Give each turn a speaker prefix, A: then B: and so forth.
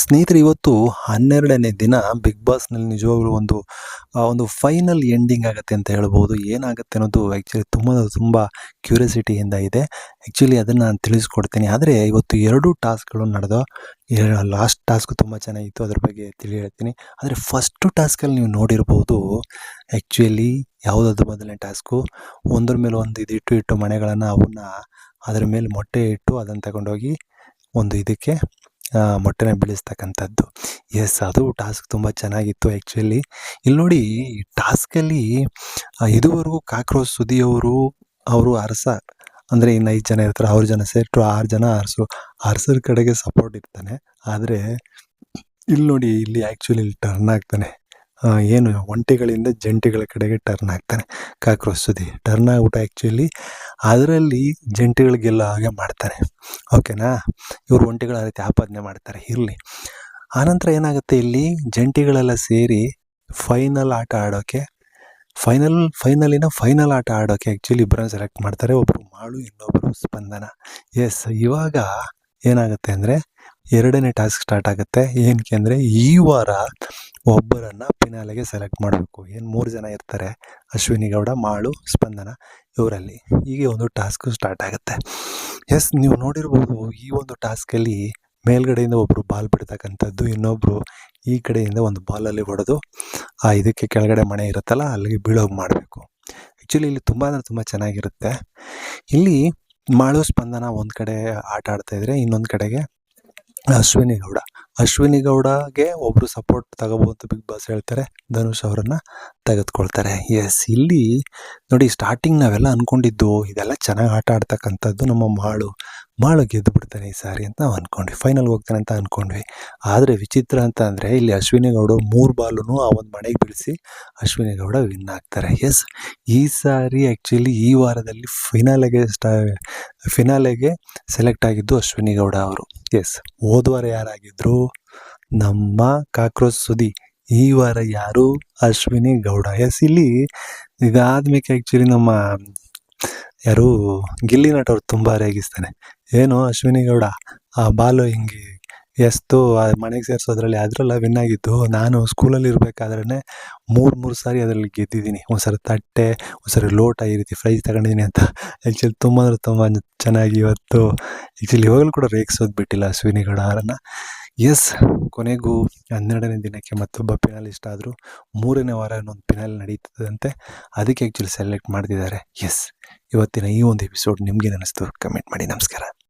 A: ಸ್ನೇಹಿತರೆ, ಇವತ್ತು ಹನ್ನೆರಡನೇ ದಿನ ಬಿಗ್ ಬಾಸ್ನಲ್ಲಿ ನಿಜವಾಗ್ಲೂ ಒಂದು ಒಂದು ಫೈನಲ್ ಎಂಡಿಂಗ್ ಆಗುತ್ತೆ ಅಂತ ಹೇಳ್ಬೋದು. ಏನಾಗುತ್ತೆ ಅನ್ನೋದು ಆ್ಯಕ್ಚುಲಿ ತುಂಬ ತುಂಬ ಕ್ಯೂರಿಯಾಸಿಟಿಯಿಂದ ಇದೆ. ಆ್ಯಕ್ಚುಲಿ ಅದನ್ನು ನಾನು ತಿಳಿಸ್ಕೊಡ್ತೀನಿ. ಆದರೆ ಇವತ್ತು ಎರಡು ಟಾಸ್ಕ್ಗಳು ನಡೆದೋ ಲಾಸ್ಟ್ ಟಾಸ್ಕ್ ತುಂಬ ಚೆನ್ನಾಗಿತ್ತು. ಅದ್ರ ಬಗ್ಗೆ ತಿಳಿ ಹೇಳ್ತೀನಿ ಆದರೆ ಫಸ್ಟು ಟಾಸ್ಕಲ್ಲಿ ನೀವು ನೋಡಿರ್ಬೋದು ಆ್ಯಕ್ಚುಲಿ ಯಾವುದಾದ್ರು ಮೊದಲನೇ ಟಾಸ್ಕು ಒಂದ್ರ ಮೇಲೆ ಒಂದು ಇದು ಇಟ್ಟು ಇಟ್ಟು ಮನೆಗಳನ್ನು ಅವನ್ನ ಅದ್ರ ಮೇಲೆ ಮೊಟ್ಟೆ ಇಟ್ಟು ಅದನ್ನು ತಗೊಂಡೋಗಿ ಒಂದು ಇದಕ್ಕೆ ಮೊಟ್ಟೆನ ಬೀಳಿಸ್ತಕ್ಕಂಥದ್ದು. ಎಸ್ ಅದು ಟಾಸ್ಕ್ ತುಂಬ ಚೆನ್ನಾಗಿತ್ತು ಆ್ಯಕ್ಚುಲಿ ಇಲ್ಲಿ ನೋಡಿ ಟಾಸ್ಕಲ್ಲಿ ಇದುವರೆಗೂ ಕಾಕ್ರೋಚ್ ಸುದಿಯವರು ಅವರು ಅರಸ. ಅಂದರೆ ಇನ್ನು ಐದು ಜನ ಇರ್ತಾರೆ ಅವ್ರ ಜನ ಸೇರಿಟ್ಟು ಆರು ಜನ ಅರಸು. ಅರಸರ ಕಡೆಗೆ ಸಪೋರ್ಟ್ ಇರ್ತಾನೆ. ಆದರೆ ಇಲ್ಲಿ ನೋಡಿ, ಇಲ್ಲಿ ಆ್ಯಕ್ಚುಲಿ ಇಲ್ಲಿ ಟರ್ನ್ ಆಗ್ತಾನೆ. ಏನು ಒಂಟೆಗಳಿಂದ ಜಂಟಿಗಳ ಕಡೆಗೆ ಟರ್ನ್ ಆಗ್ತಾನೆ. ಕಾಕ್ರೋಚ್ ಸುದಿ ಟರ್ನ್ ಆಗ್ಬಿಟ್ಟು ಆ್ಯಕ್ಚುಲಿ ಅದರಲ್ಲಿ ಜಂಟಿಗಳಿಗೆಲ್ಲ ಹಾಗೆ ಮಾಡ್ತಾರೆ. ಓಕೆನಾ ಇವರು ಒಂಟಿಗಳ ರೀತಿ ಆಪಾದನೆ ಮಾಡ್ತಾರೆ. ಇರಲಿ. ಆನಂತರ ಏನಾಗುತ್ತೆ ಇಲ್ಲಿ? ಜಂಟಿಗಳೆಲ್ಲ ಸೇರಿ ಫೈನಲ್ ಆಟ ಆಡೋಕ್ಕೆ ಫೈನಲ್ ಫೈನಲಿನ ಫೈನಲ್ ಆಟ ಆಡೋಕ್ಕೆ ಆ್ಯಕ್ಚುಲಿ ಇಬ್ಬರನ್ನ ಸೆಲೆಕ್ಟ್ ಮಾಡ್ತಾರೆ. ಒಬ್ಬರು ಮಾಡು ಇನ್ನೊಬ್ಬರು ಸ್ಪಂದನ. ಎಸ್ ಇವಾಗ ಏನಾಗುತ್ತೆ ಅಂದರೆ ಎರಡನೇ ಟಾಸ್ಕ್ ಸ್ಟಾರ್ಟ್ ಆಗುತ್ತೆ. ಏನಕ್ಕೆ ಅಂದರೆ ಈ ವಾರ ಒಬ್ಬರನ್ನು ಫಿನಾಲೆಗೆ ಸೆಲೆಕ್ಟ್ ಮಾಡಬೇಕು. ಏನು ಮೂರು ಜನ ಇರ್ತಾರೆ? ಅಶ್ವಿನಿ ಗೌಡ, ಮಾಳು, ಸ್ಪಂದನ ಇವರಲ್ಲಿ. ಹೀಗೆ ಒಂದು ಟಾಸ್ಕು ಸ್ಟಾರ್ಟ್ ಆಗುತ್ತೆ. ಎಸ್ ನೀವು ನೋಡಿರ್ಬೋದು ಈ ಒಂದು ಟಾಸ್ಕಲ್ಲಿ ಮೇಲ್ಗಡೆಯಿಂದ ಒಬ್ಬರು ಬಾಲ್ ಬಿಡ್ತಕ್ಕಂಥದ್ದು ಇನ್ನೊಬ್ಬರು ಈ ಕಡೆಯಿಂದ ಒಂದು ಬಾಲಲ್ಲಿ ಹೊಡೆದು, ಆ ಇದಕ್ಕೆ ಕೆಳಗಡೆ ಮನೆ ಇರುತ್ತಲ್ಲ, ಅಲ್ಲಿಗೆ ಬೀಳೋಗಿ ಮಾಡಬೇಕು. ಆ್ಯಕ್ಚುಲಿ ಇಲ್ಲಿ ತುಂಬ ಅಂದರೆ ತುಂಬ ಚೆನ್ನಾಗಿರುತ್ತೆ. ಇಲ್ಲಿ ಮಾಳು, ಸ್ಪಂದನ ಒಂದು ಕಡೆ ಆಟ ಆಡ್ತಾಯಿದ್ರೆ ಇನ್ನೊಂದು ಕಡೆಗೆ ಅಶ್ವಿನಿ ಗೌಡ ಅಶ್ವಿನಿ ಗೌಡಗೆ ಒಬ್ಬರು ಸಪೋರ್ಟ್ ತಗೋಬೋದು ಬಿಗ್ ಬಾಸ್ ಹೇಳ್ತಾರೆ. ಧನುಷ್ ಅವರನ್ನು ತೆಗೆದುಕೊಳ್ತಾರೆ. ಎಸ್ ಇಲ್ಲಿ ನೋಡಿ ಸ್ಟಾರ್ಟಿಂಗ್ ನಾವೆಲ್ಲ ಅಂದ್ಕೊಂಡಿದ್ದು ಇದೆಲ್ಲ ಚೆನ್ನಾಗಿ ಆಟ ಆಡ್ತಕ್ಕಂಥದ್ದು ನಮ್ಮ ಮಾಳು. ಮಾಳು ಗೆದ್ದು ಬಿಡ್ತಾನೆ ಈ ಸಾರಿ ಅಂತ ನಾವು ಅಂದ್ಕೊಂಡ್ವಿ ಫೈನಲ್ಗೆ ಹೋಗ್ತಾನೆ ಅಂತ ಅಂದ್ಕೊಂಡ್ವಿ ಆದರೆ ವಿಚಿತ್ರ ಅಂತ ಅಂದರೆ ಇಲ್ಲಿ ಅಶ್ವಿನಿ ಗೌಡ ಮೂರು ಬಾಲೂ ಆ ಒಂದು ಮನೆಗೆ ಬಿಡಿಸಿ ಅಶ್ವಿನಿ ಗೌಡ ವಿನ್ ಆಗ್ತಾರೆ. ಎಸ್ ಈ ಸಾರಿ ಆ್ಯಕ್ಚುಲಿ ಈ ವಾರದಲ್ಲಿ ಫಿನಾಲೆಗೆ ಸ್ಟಾ ಫಿನಾಲೆಗೆ ಸೆಲೆಕ್ಟ್ ಆಗಿದ್ದು ಅಶ್ವಿನಿ ಗೌಡ ಅವರು. ಎಸ್ ಹೋದ ವಾರ ಯಾರಾಗಿದ್ದರು ನಮ್ಮ ಕಾಕ್ರೋಚ್ ಸುದಿ, ಈ ವಾರ ಯಾರು? ಅಶ್ವಿನಿ ಗೌಡ. ಎಸ್ ಇಲ್ಲಿ ಇದಾದ್ಮೇಲೆ ಆ್ಯಕ್ಚುಲಿ ನಮ್ಮ ಯಾರು, ಗಿಲ್ಲಿ ನಟ ಅವ್ರು ತುಂಬ ರೇಗಿಸ್ತಾನೆ ಏನು ಅಶ್ವಿನಿ ಗೌಡ, ಆ ಬಾಲು ಹಿಂಗೆ ಎಸ್ತು ಮನೆಗೆ ಸೇರಿಸೋದ್ರಲ್ಲಿ ಅದರಲ್ಲ ವಿನ್ ಆಗಿದ್ದು ನಾನು ಸ್ಕೂಲಲ್ಲಿ ಇರಬೇಕಾದ್ರೆ ಮೂರು ಮೂರು ಸಾರಿ ಅದರಲ್ಲಿ ಗೆದ್ದಿದ್ದೀನಿ. ಒಂದ್ಸರಿ ತಟ್ಟೆ, ಒಂದ್ಸರಿ ಲೋಟ ಈ ರೀತಿ ಪ್ರೈಸ್ ತಗೊಂಡಿದ್ದೀನಿ ಅಂತ. ಆ್ಯಕ್ಚುಲಿ ತುಂಬ ಅಂದರೆ ತುಂಬ ಚೆನ್ನಾಗಿ ಇವತ್ತು ಆ್ಯಕ್ಚುಲಿ ಇವಾಗಲೂ ಕೂಡ ರೇಗಿಸೋದು ಬಿಟ್ಟಿಲ್ಲ ಅಶ್ವಿನಿ ಗೌಡ ಅವರನ್ನು. ಎಸ್ ಕೊನೆಗೂ ಹನ್ನೆರಡನೇ ದಿನಕ್ಕೆ ಮತ್ತೊಬ್ಬ ಪಿನಾಲಿಸ್ಟ್ ಆದರೂ ಮೂರನೇ ವಾರ ಇನ್ನೊಂದು ಪಿನಾಲ್ ನಡೀತದಂತೆ. ಅದಕ್ಕೆ ಆ್ಯಕ್ಚುಲಿ ಸೆಲೆಕ್ಟ್ ಮಾಡ್ತಿದ್ದಾರೆ. ಎಸ್ ಇವತ್ತಿನ ಈ ಒಂದು ಎಪಿಸೋಡ್ ನಿಮಗೆ ಅನ್ನಿಸ್ತು ಕಮೆಂಟ್ ಮಾಡಿ. ನಮಸ್ಕಾರ.